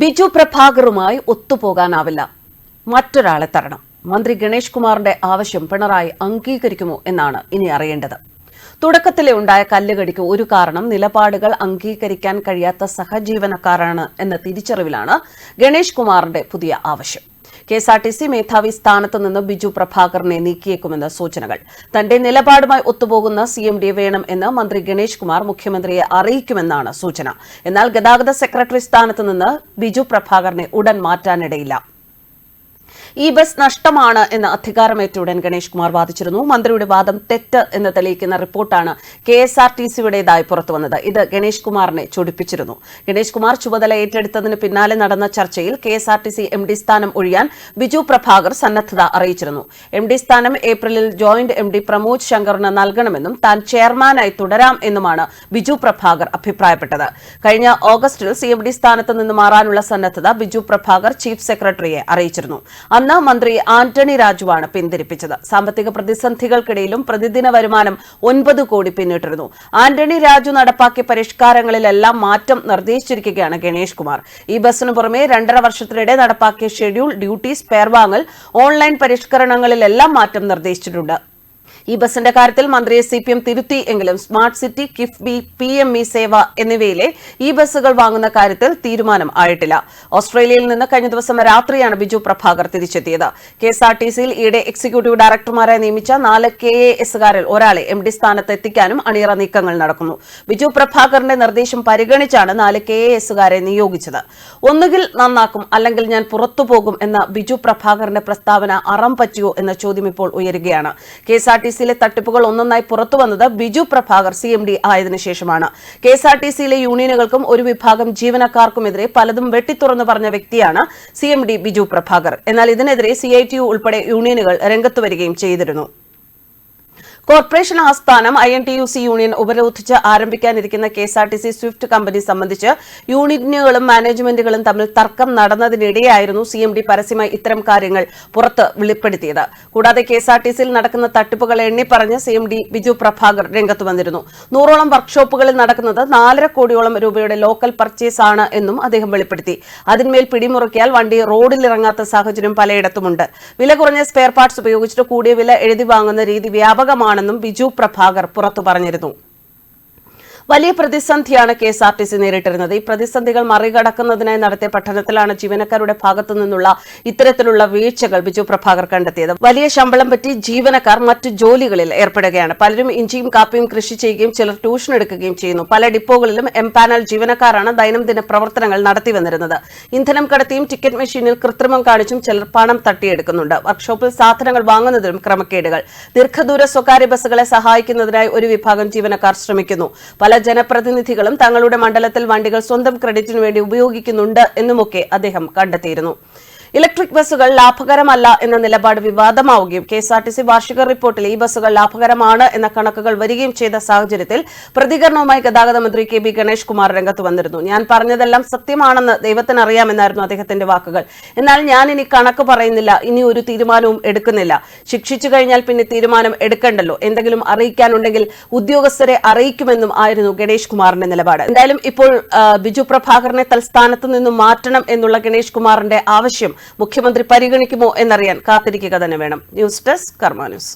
ബിജു പ്രഭാകറുമായി ഒത്തുപോകാനാവില്ല. മറ്റൊരാളെ തരണം. മന്ത്രി ഗണേഷ് കുമാറിന്റെ ആവശ്യം പിണറായി അംഗീകരിക്കുമോ എന്നാണ് ഇനി അറിയേണ്ടത്. തുടക്കത്തിലെ ഉണ്ടായ കല്ലുകടിക്ക് ഒരു കാരണം നിലപാടുകൾ അംഗീകരിക്കാൻ കഴിയാത്ത സഹജീവനക്കാരാണ് എന്ന തിരിച്ചറിവിലാണ് ഗണേഷ് കുമാറിന്റെ പുതിയ ആവശ്യം. K S R T C മേധാവി സ്ഥാനത്ത് നിന്ന് ബിജു പ്രഭാകറിനെ നീക്കിയേക്കുമെന്ന് സൂചനകൾ. തന്റെ നിലപാടുമായി ഒത്തുപോകുന്ന സി എം ഡി വേണം എന്ന് മന്ത്രി ഗണേഷ് കുമാർ മുഖ്യമന്ത്രിയെ അറിയിക്കുമെന്നാണ് സൂചന. എന്നാൽ ഗതാഗത സെക്രട്ടറി സ്ഥാനത്ത് നിന്ന് ബിജു പ്രഭാകറിനെ ഉടൻ മാറ്റാനിടയില്ല. ഈ ബസ് നഷ്ടമാണ് എന്ന് അധികാരമേറ്റ ഉടൻ ഗണേഷ് കുമാർ വാദിച്ചിരുന്നു. മന്ത്രിയുടെ വാദം തെറ്റ് എന്ന് തെളിയിക്കുന്ന റിപ്പോർട്ടാണ് കെ എസ് ആർ ടി സിയുടേതായി പുറത്തുവന്നത്. ഇത് ഗണേഷ് കുമാറിനെ ചൊടിപ്പിച്ചിരുന്നു. ഗണേഷ് കുമാർ ചുമതല ഏറ്റെടുത്തതിന് പിന്നാലെ നടന്ന ചർച്ചയിൽ K S R T C M D സ്ഥാനം ഒഴിയാൻ ബിജു പ്രഭാകർ സന്നദ്ധത അറിയിച്ചിരുന്നു. എം ഡി സ്ഥാനം ഏപ്രിലിൽ ജോയിന്റ് എം ഡി പ്രമോദ് ശങ്കറിന് നൽകണമെന്നും താൻ ചെയർമാനായി തുടരാം എന്നുമാണ് ബിജു പ്രഭാകർ അഭിപ്രായപ്പെട്ടത്. കഴിഞ്ഞ ഓഗസ്റ്റിൽ സി എം ഡി സ്ഥാനത്ത് നിന്ന് മാറാനുള്ള സന്നദ്ധത ബിജു പ്രഭാകർ ചീഫ് സെക്രട്ടറിയെ അറിയിച്ചിരുന്നു. അന്ന് മന്ത്രി ആന്റണി രാജുവാണ് പിന്തിരിപ്പിച്ചത്. സാമ്പത്തിക പ്രതിസന്ധികൾക്കിടയിലും പ്രതിദിന വരുമാനം ഒൻപത് കോടി പിന്നിട്ടിരുന്നു. ആന്റണി രാജു നടപ്പാക്കിയ പരിഷ്കാരങ്ങളിലെല്ലാം മാറ്റം നിർദ്ദേശിച്ചിരിക്കുകയാണ് ഗണേഷ് കുമാർ. ഈ ബസ്സിനു പുറമെ രണ്ടര വർഷത്തിനിടെ നടപ്പാക്കിയ ഷെഡ്യൂൾ ഡ്യൂട്ടി സ്പെയർ വാങ്ങൽ ഓൺലൈൻ പരിഷ്കരണങ്ങളിലെല്ലാം മാറ്റം നിർദ്ദേശിച്ചിട്ടുണ്ട്. ഈ ബസിന്റെ കാര്യത്തിൽ മന്ത്രിയെ സി പി എം തിരുത്തി എങ്കിലും smart city KIIFB P M E സേവ എന്നിവയിലെ ഈ ബസ്സുകൾ വാങ്ങുന്ന കാര്യത്തിൽ തീരുമാനം ആയിട്ടില്ല. ഓസ്ട്രേലിയയിൽ നിന്ന് കഴിഞ്ഞ ദിവസം രാത്രിയാണ് ബിജു പ്രഭാകർ തിരിച്ചെത്തിയത്. കെ എസ് ആർ ടി സിയിൽ ഈയിടെ എക്സിക്യൂട്ടീവ് ഡയറക്ടർമാരായി നിയമിച്ച നാല് കെ എ എസുകാരിൽ ഒരാളെ എം ഡി സ്ഥാനത്ത് എത്തിക്കാനും അണിയറ നീക്കങ്ങൾ നടക്കുന്നു. ബിജു പ്രഭാകറിന്റെ നിർദ്ദേശം പരിഗണിച്ചാണ് നാല് കെ എ എസുകാരെ നിയോഗിച്ചത്. ഒന്നുകിൽ നന്നാക്കും അല്ലെങ്കിൽ ഞാൻ പുറത്തുപോകും എന്ന ബിജു പ്രഭാകറിന്റെ പ്രസ്താവന അറം പറ്റിയോ എന്ന ചോദ്യം ഇപ്പോൾ ഉയരുകയാണ്. കെ എസ് ആർ ടി സിയിലെ തട്ടിപ്പുകൾ ഒന്നൊന്നായി പുറത്തു വന്നത് Biju Prabhakar C M D ആയതിനു ശേഷമാണ്. കെ എസ് ആർ ടി സിയിലെ യൂണിയനുകൾക്കും ഒരു വിഭാഗം ജീവനക്കാർക്കുമെതിരെ പലതും വെട്ടിത്തുറന്നു പറഞ്ഞ വ്യക്തിയാണ് C M D Biju Prabhakar. എന്നാൽ ഇതിനെതിരെ സി ഐ ടി യു ഉൾപ്പെടെ യൂണിയനുകൾ രംഗത്തു വരികയും ചെയ്തിരുന്നു. കോർപ്പറേഷൻ ആസ്ഥാനം I N T U C union ഉപരോധിച്ച് ആരംഭിക്കാനിരിക്കുന്ന K S R T C Swift company സംബന്ധിച്ച് യൂണിയനുകളും മാനേജ്മെന്റുകളും തമ്മിൽ തർക്കം നടന്നതിനിടെയായിരുന്നു സി എം ഡി പരസ്യമായി ഇത്തരം കാര്യങ്ങൾ പുറത്ത് വെളിപ്പെടുത്തിയത്. കൂടാതെ കെ എസ് ആർ ടി സിയിൽ നടക്കുന്ന തട്ടിപ്പുകൾ എണ്ണിപ്പറഞ്ഞ് C M D Biju Prabhakar രംഗത്ത് വന്നിരുന്നു. നൂറോളം വർക്ക്ഷോപ്പുകളിൽ നടക്കുന്നത് നാലര കോടിയോളം രൂപയുടെ ലോക്കൽ പർച്ചേസ് ആണ് എന്നും അദ്ദേഹം വെളിപ്പെടുത്തി. അതിന്മേൽ പിടിമുറുക്കിയാൽ വണ്ടി റോഡിലിറങ്ങാത്ത സാഹചര്യം പലയിടത്തുമുണ്ട്. വില കുറഞ്ഞ സ്പെയർ പാർട്സ് ഉപയോഗിച്ചിട്ട് കൂടിയ വില എഴുതി വാങ്ങുന്ന രീതി വ്യാപകമാണെന്നും ബിജു പ്രഭാകർ പുറത്തു പറഞ്ഞിരുന്നു വലിയ പ്രതിസന്ധിയാണ് K S R T C നേരിട്ടിരുന്നത്. ഈ പ്രതിസന്ധികൾ മറികടക്കുന്നതിനായി നടത്തിയ പഠനത്തിലാണ് ജീവനക്കാരുടെ ഭാഗത്തു നിന്നുള്ള ഇത്തരത്തിലുള്ള വീഴ്ചകൾ ബിജു പ്രഭാകർ കണ്ടെത്തിയത്. വലിയ ശമ്പളം പറ്റി ജീവനക്കാർ മറ്റു ജോലികളിൽ ഏർപ്പെടുകയാണ്. പലരും ഇഞ്ചിയും കാപ്പിയും കൃഷി ചെയ്യുകയും ചിലർ ട്യൂഷൻ എടുക്കുകയും ചെയ്യുന്നു. പല ഡിപ്പോകളിലും എം പാനൽ ജീവനക്കാരാണ് ദൈനംദിന പ്രവർത്തനങ്ങൾ നടത്തി വന്നിരുന്നത്. ഇന്ധനം കടത്തിയും ടിക്കറ്റ് മെഷീനിൽ കൃത്രിമം കാണിച്ചും ചിലർ പണം തട്ടിയെടുക്കുന്നുണ്ട്. വർക്ക്ഷോപ്പിൽ സാധനങ്ങൾ വാങ്ങുന്നതിലും ക്രമക്കേടുകൾ. ദീർഘദൂര സ്വകാര്യ ബസ്സുകളെ സഹായിക്കുന്നതിനായി ഒരു വിഭാഗം ജീവനക്കാർ ശ്രമിക്കുന്നു. പല ജനപ്രതിനിധികളും തങ്ങളുടെ മണ്ഡലത്തിൽ വണ്ടികൾ സ്വന്തം ക്രെഡിറ്റിനു വേണ്ടി ഉപയോഗിക്കുന്നുണ്ട് എന്നുമൊക്കെ അദ്ദേഹം കണ്ടെത്തിയിരുന്നു. ഇലക്ട്രിക് ബസ്സുകൾ ലാഭകരമല്ല എന്ന നിലപാട് വിവാദമാവുകയും K S R T C വാർഷിക റിപ്പോർട്ടിൽ ഈ ബസ്സുകൾ ലാഭകരമാണ് എന്ന കണക്കുകൾ വരികയും ചെയ്ത സാഹചര്യത്തിൽ പ്രതികരണവുമായി ഗതാഗത മന്ത്രി കെ ബി ഗണേഷ് കുമാർ രംഗത്ത് വന്നിരുന്നു. ഞാൻ പറഞ്ഞതെല്ലാം സത്യമാണെന്ന് ദൈവത്തിന് അറിയാമെന്നായിരുന്നു അദ്ദേഹത്തിന്റെ വാക്കുകൾ. എന്നാൽ ഞാൻ ഇനി കണക്ക് പറയുന്നില്ല. ഇനി ഒരു തീരുമാനവും എടുക്കുന്നില്ല. ശിക്ഷിച്ചു കഴിഞ്ഞാൽ പിന്നെ തീരുമാനം എടുക്കണ്ടല്ലോ. എന്തെങ്കിലും അറിയിക്കാനുണ്ടെങ്കിൽ ഉദ്യോഗസ്ഥരെ അറിയിക്കുമെന്നും ആയിരുന്നു ഗണേഷ് കുമാറിന്റെ നിലപാട്. എന്തായാലും ഇപ്പോൾ ബിജു പ്രഭാകറിനെ തൽസ്ഥാനത്ത് നിന്നും മാറ്റണം എന്നുള്ള ഗണേഷ് കുമാറിന്റെ ആവശ്യം മുഖ്യമന്ത്രി പരിഗണിക്കുമോ എന്നറിയാൻ കാത്തിരിക്കുക തന്നെ വേണം. News desk Karma news.